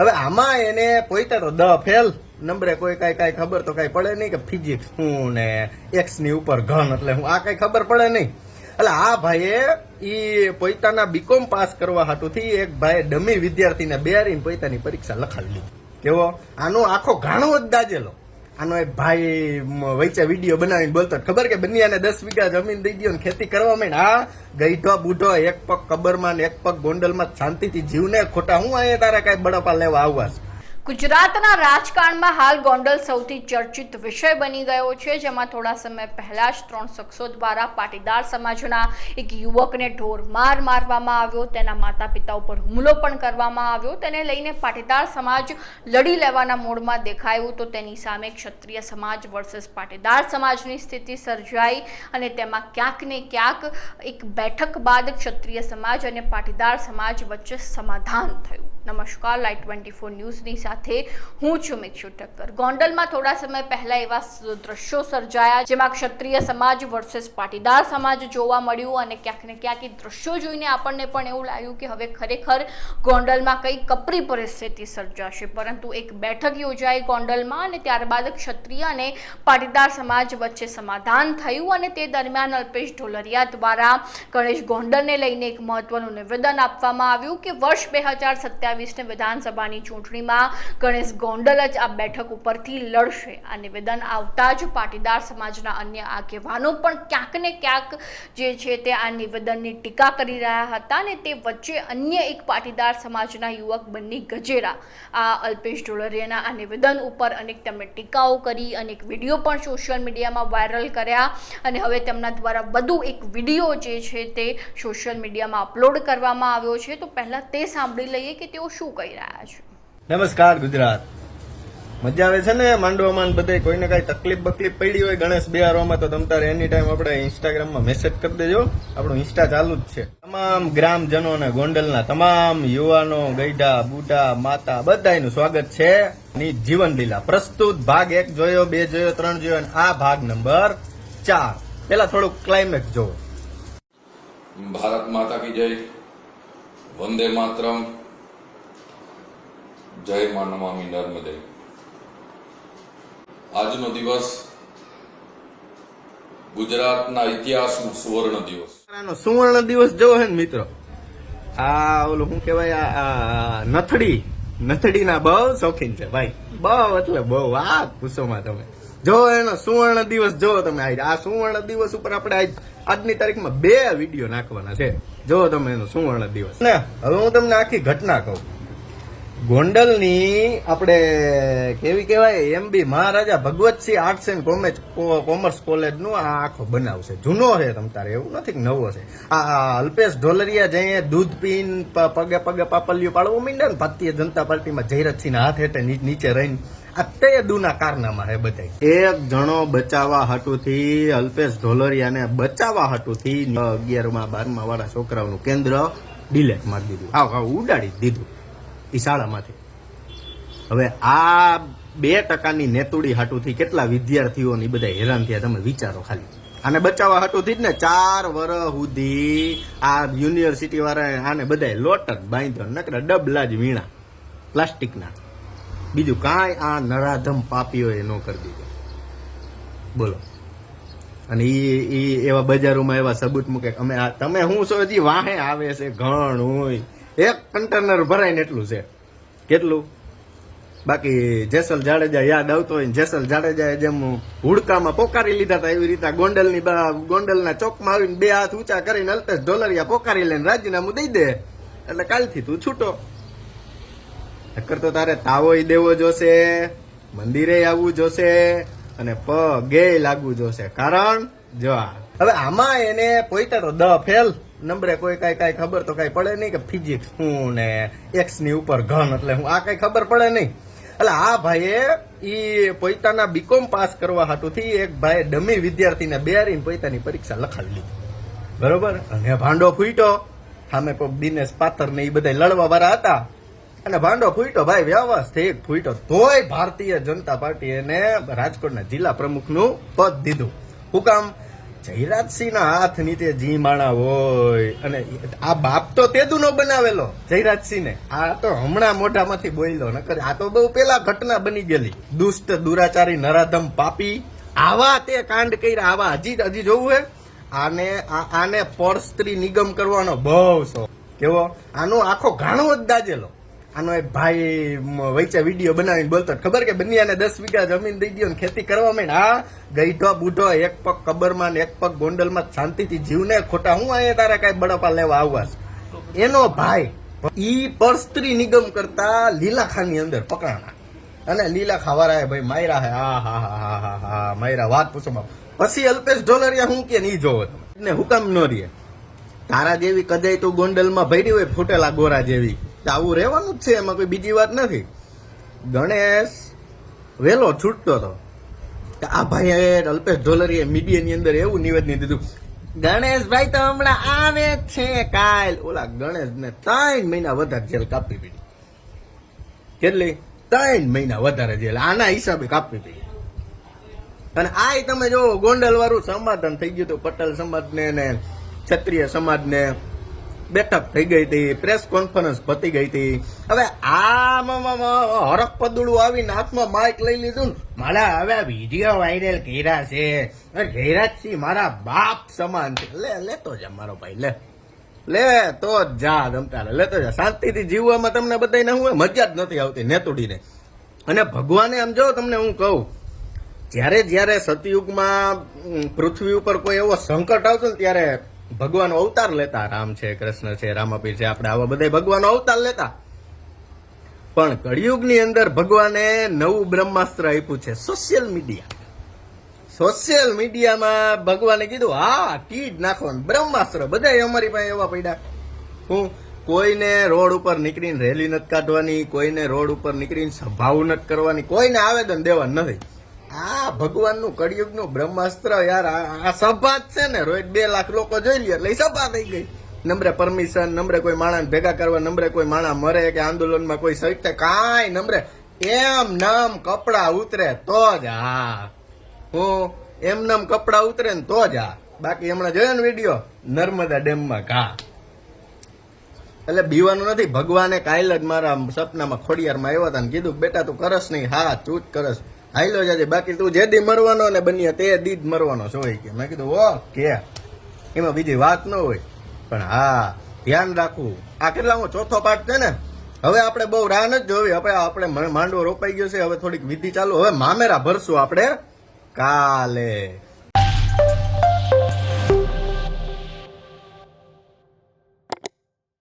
હવે આમાં એને પોઈતા તો દ ફેલ, નંબરે કોઈ કઈ કઈ ખબર તો કઈ પડે નહીં કે ફિઝિક્સ હું ને એક્સની ઉપર ઘન એટલે હું આ કઈ ખબર પડે નહીં. એટલે આ ભાઈએ ઈ પોતાના બીકોમ પાસ કરવા હાટુથી એક ભાઈ ડમી વિદ્યાર્થીને બેરીને પોતાની પરીક્ષા લખાવી લીધી. કેવો? આનો આખો ઘાણો જ દાજેલો. આનો એક ભાઈ મ, વીડિયો બનાવીને બોલતો ખબર કે બનિયાને દસ વીઘા જમીન દઈ ને ખેતી કરવા માંડ? હા ગઈઢો બુઢો એક પગ કબરમાં ને એક પગ ગોંડલમાં શાંતિથી જીવને ખોટા. હું અહીંયા તારે કઈ બડપા લેવા આવવા? ગુજરાતના રાજકારણમાં હાલ ગોંડલ સૌથી ચર્ચિત વિષય બની ગયો છે. જેમાં થોડા સમય પહેલા જ ત્રણ શખ્સો દ્વારા પાટીદાર સમાજના એક યુવકને ઢોર માર મારવામાં આવ્યો. તેના માતા પિતા ઉપર હુમલો પણ કરવામાં આવ્યો. તેને લઈને પાટીદાર સમાજ લડી લેવાના મૂળમાં દેખાયું તો તેની સામે ક્ષત્રિય સમાજ વર્સેસ પાટીદાર સમાજની સ્થિતિ સર્જાઈ અને તેમાં ક્યાંક ને ક્યાંક એક બેઠક બાદ ક્ષત્રિય સમાજ અને પાટીદાર સમાજ વચ્ચે સમાધાન થયું. નમસ્કાર લાઈટ ટ્વેન્ટી ફોર ન્યૂઝની સાથે હું છું મિક્ષુ ઠક્કર. ગોંડલમાં થોડા સમય પહેલા એવા દ્રશ્યો સર્જાયા જેમાં ક્ષત્રિય સમાજ વર્સેસ પાટીદાર સમાજ જોવા મળ્યું અને ક્યાંક ને ક્યાંક દ્રશ્યો જોઈને આપણને પણ એવું લાગ્યું કે હવે ખરેખર ગોંડલમાં કઈ કપરી પરિસ્થિતિ સર્જાશે. પરંતુ એક બેઠક યોજાઈ ગોંડલમાં અને ત્યારબાદ ક્ષત્રિય અને પાટીદાર સમાજ વચ્ચે સમાધાન થયું અને તે દરમિયાન અલ્પેશ ઢોલરિયા દ્વારા ગણેશ ગોંડલને લઈને એક મહત્વનું નિવેદન આપવામાં આવ્યું કે વર્ષ બે હજાર સત્યાવીસને વિધાનસભાની ચૂંટણીમાં ગણેશ ગોંડલ જ આ બેઠક ઉપરથી લડશે. આ નિવેદન આવતા જ પાટીદાર સમાજના અન્ય આગેવાનો પણ ક્યાંક ને ક્યાંક જે છે તે આ નિવેદનની ટીકા કરી રહ્યા હતા અને તે વચ્ચે અન્ય એક પાટીદાર સમાજના યુવક બન્ની ગજેરા. આ અલ્પેશ ઢોલરિયાના આ નિવેદન ઉપર અનેક તેમણે ટીકાઓ કરી, અનેક વીડિયો પણ સોશિયલ મીડિયામાં વાયરલ કર્યા અને હવે તેમના દ્વારા વધુ એક વીડિયો જે છે તે સોશિયલ મીડિયામાં અપલોડ કરવામાં આવ્યો છે. તો પહેલાં તે સાંભળી લઈએ કે તેઓ શું કહી રહ્યા છે? નમસ્કાર ગુજરાત. મજા આવે છે ને માંડવામાં બધે? કોઈને કઈ તકલીફ બકલીફ પડી હોય ગણેશ બિહારોમાં તો તમ તારે એની ટાઈમ આપણે ઇન્સ્ટાગ્રામમાં મેસેજ કરી દેજો. આપણું ઇન્સ્ટા ચાલુ જ છે. તમામ ગ્રામજનો અને ગોંડલના તમામ યુવાનો ગઈઢા બુઢા માતા બધાનું સ્વાગત છે. ની જીવન લીલા પ્રસ્તુત ભાગ એક જોયો બે જોયો ત્રણ જોયો અને આ ભાગ નંબર ચાર. પેલા થોડુંક ક્લાઇમેક્સ જોવો. ભારત માતા કી જય. વંદે માતરમ. જય મા નર્મદે. આજનો દિવસ ગુજરાતના ઇતિહાસનો સુવર્ણ દિવસ. સુવર્ણ દિવસ જોવો હે મિત્રો. આ ઓલું શું કહેવાય, આ- નથડી, નથડીના બહુ શોખીન છે, ભાઈ. બહુ એટલે બહુ, આ પૂછોમાં તમે. જો એનો સુવર્ણ દિવસ જો તમે આજ. આ સુવર્ણ દિવસ ઉપર આપણે આજ, આજની તારીખમાં બે વીડિયો નાખવાના છે. જો તમે એનો સુવર્ણ દિવસ. ને, હવે હું તમને આખી ઘટના કહું. ગોંડલની આપણે કેવી કહેવાય MB Maharaja Bhagwatsinh arts and commerce commerce કોલેજનું આ આખો બનાવ છે. જૂનો છે તારે, એવું નથી કે નવો છે. આ અલ્પેશ ઢોલરિયા જઈએ દૂધ પીન પગે પગે પાપલિયું પાડવું મીંડે ને ભારતીય જનતા પાર્ટીમાં જયરથસિંહ હાથ હેઠે નીચે રહીને. આ તે દુના કારનામા હે બધા એક જણો બચાવવા હાટુથી, અલ્પેશ ઢોલરિયાને બચાવવા હાટુથી, અગિયારમાં બારમા વાળા છોકરાઓનું કેન્દ્ર ડિલેટ મારી દીધું. આવ, ઉડાડી દીધું. ઈ શાળામાંથી. હવે આ બે ટકાની નેતુડી હાટુથી કેટલા વિદ્યાર્થીઓની બધા હેરાન થયા, તમે વિચારો ખાલી. આને બચાવવા હાટુથી જ ને ચાર વર્ષ સુધી આ યુનિવર્સિટી વાળા આને બધા લોટ જ બાંધ્યો, નકરા ડબલા જ વીણા, પ્લાસ્ટિકના. બીજું કાંઈ આ નરાધમ પાપીઓએ ન કરી દીધું. બોલો. અને એ એવા બજારોમાં એવા સબૂત મૂકે અમે તમે શું છો હજી? વાહે આવે છે, ઘણ એક કન્ટેનર ભરાઈને એટલું છે. કેટલું? બાકી જેસલ જાડેજા યાદ આવતો હોય જેસલ જાડેજાએ જેમ હુડકામાં પોકારી લીધા હતા એવી રીતે ગોંડલની ગોંડલના ચોકમાં આવીને બે હાથ ઊંચા કરીને અલ્પેશ ઢોલરિયા પોકારી લઈને રાજીનામું દઈ દે. એટલે કાલથી તું છૂટો. નકર તો તારે તાવોય દેવો જોશે મંદિરે આવવું જોશે અને પગે લાગવું જોશે. કારણ જો હવે આમાં એને પોઈતા તો દ ફેલ. નંબરે કોઈ કઈ કઈ ખબર તો કઈ પડે નહીં કે ફિઝિક્સ હું ને એક્સની ઉપર ઘન એટલે હું આ કઈ ખબર પડે નહીં. એટલે આ ભાઈએ ઈ પોતાના બીકોમ પાસ કરવા હાટુથી એક ભાઈ ડમી વિદ્યાર્થીને બેરીને પોતાની પરીક્ષા લખાવી લીધી. બરોબર? અને ભાંડો ફૂટ્યો. સામે દિનેશ પાથર ને એ બધા લડવા વાળા હતા. અને ભાંડો ફૂટ્યો. ભાઈ, વ્યવસ્થિત ફૂટ્યો. તોય ભારતીય જનતા પાર્ટી એને રાજકોટના જિલ્લા પ્રમુખનું પદ દીધું. હું કામ જયરાજસિંહ ના હાથ નીચે જી માણા હોય અને આ બાપ તો તેદુનો બનાવેલો, જયરાજસિંહને. આ તો હમણાં મોઢામાંથી બોલ્યો, નકર આ તો બહુ પેલા ઘટના બની ગયેલી. દુષ્ટ, દુરાચારી, નરાધમ, પાપી, આવા તે કાંડ કર્યા, આવા હજી હજી જોવું હે? આને આને પર સ્ત્રી નિગમ કરવાનો બહુ શોખ. કેવો? આનો આખો ઘાણો જ દાજેલો. આનો એક ભાઈ મ, વચ્ચે વીડિયો બનાવીને બોલતો ખબર કે બનિયાને દસ વીઘા જમીન દઈ ગયો ખેતી કરવા માંડ હા ગઈઢો બુઢો એક પગ કબરમાં ને એક પગ ગોંડલમાં શાંતિથી જીવને ખોટા. હું અહીંયા તારા કઈ બડપા લેવા આવવા એનો ભાઈ ઈ પર સ્ત્રી નિગમ કરતા લીલાખાની અંદર પકડાણા. અને લીલા ખાવારાએ ભાઈ માયરા હે હા હા હા હા હા હા માયરા વાત પૂછો. પછી અલ્પેશ ઢોલરિયા હું કે નહીં જોવો તમે? ને હુકમ નો રે તારા જેવી કદાય તું ગોંડલમાં ભરી હોય ફૂટેલા ગોરા જેવી. આવું રહેવાનું જ છે, એમાં કોઈ બીજી વાત નથી. ગણેશ વેલો છૂટતો હતો આ ભાઈએ અલ્પેશ ઢોલરીએ મીડિયાની અંદર એવું નિવેદન દીધું. ગણેશભાઈ તો હમણાં આવે છે કાલ. ઓલા ગણેશ ને ત્રણ મહિના વધારે જેલ કાપી પડી. કેટલી? ત્રણ મહિના વધારે જેલ. આના હિસાબે કાપી પડી. અને આ તમે જો ગોંડલ વાળું સમાધાન થઈ ગયું હતું. પટેલ સમાજ ને ક્ષત્રિય સમાજ ને બેઠક થઈ ગઈ હતી પ્રેસ કોન્ફરન્સ પતી ગઈ હતી. હવે આ હરખ પદુડું આવીને હાથમાં માઇક લઈ લીધું ને, મારા હવે વીડિયો વાયરલ કર્યા છે. ઘેરાજસિંહ મારા બાપ સમાન છે. લે લેતો જા મારો ભાઈ, લે. લે તો જા જા લે લેતો જા. શાંતિથી જીવવામાં તમને બધાને હું મજા જ નથી આવતી નેતુડીને. અને ભગવાને આમ જો તમને હું કહું, જ્યારે જ્યારે સતયુગમાં પૃથ્વી ઉપર કોઈ એવો સંકટ આવતો ને, ત્યારે ભગવાન અવતાર લેતા. રામ છે, કૃષ્ણ છે, રામાપીર છે, આપણે આવા બધા ભગવાનો અવતાર લેતા. પણ કળિયુગની અંદર ભગવાને નવું બ્રહ્માસ્ત્ર આપ્યું છે સોશિયલ મીડિયા સોશિયલ મીડિયામાં ભગવાને કીધું, હા, કીડ નાખવાનું બ્રહ્માસ્ત્ર. બધા અમારી પાસે એવા પડ્યા. હું કોઈને રોડ ઉપર નીકળીને રેલી નથી કાઢવાની, કોઈને રોડ ઉપર નીકળીને સભાઓ નથી કરવાની, કોઈને આવેદન દેવાનું નથી. આ ભગવાનનું કળિયુગનું બ્રહ્માસ્ત્ર યાર, આ સભા જ છે ને, રોજ બે લાખ લોકો જોઈ લે એટલે સભા થઈ ગઈ. નંબરે પરમિશન નંબરે કોઈ માણસ ભેગા કરવા નંબરે કોઈ માણસ મરે કે આંદોલનમાં કોઈ સહિત, કાંઈ નંબરે એમ નામ કપડા ઉતરે તો જ હા હું એમ નામ કપડા ઉતરે ને તો જ આ. બાકી હમણાં જોયો ને વીડિયો? નર્મદા ડેમમાં ઘા. એટલે બીવાનું નથી, ભગવાને કાયલ જ મારા સપનામાં ખોડિયારમાં આવ્યા હતા ને કીધું બેટા તું કરસ નહીં, હા, તું જ કરસ. હાઈલો જાજે, બાકી તું જે દી મરવાનો ને બની તે દી જ મરવાનો છો કે. મેં કીધું, ઓ, કે. એમાં બીજી વાત ન હોય. પણ હા, ધ્યાન રાખવું. આ કેટલા, હું ચોથો પાઠ છે ને? હવે આપણે બહુ રાહ નથી જોવી. આપણે આપણે માંડવો રોપાઈ ગયો છે. હવે થોડીક વિધિ ચાલુ. હવે મામેરા ભરશું આપણે કાલે.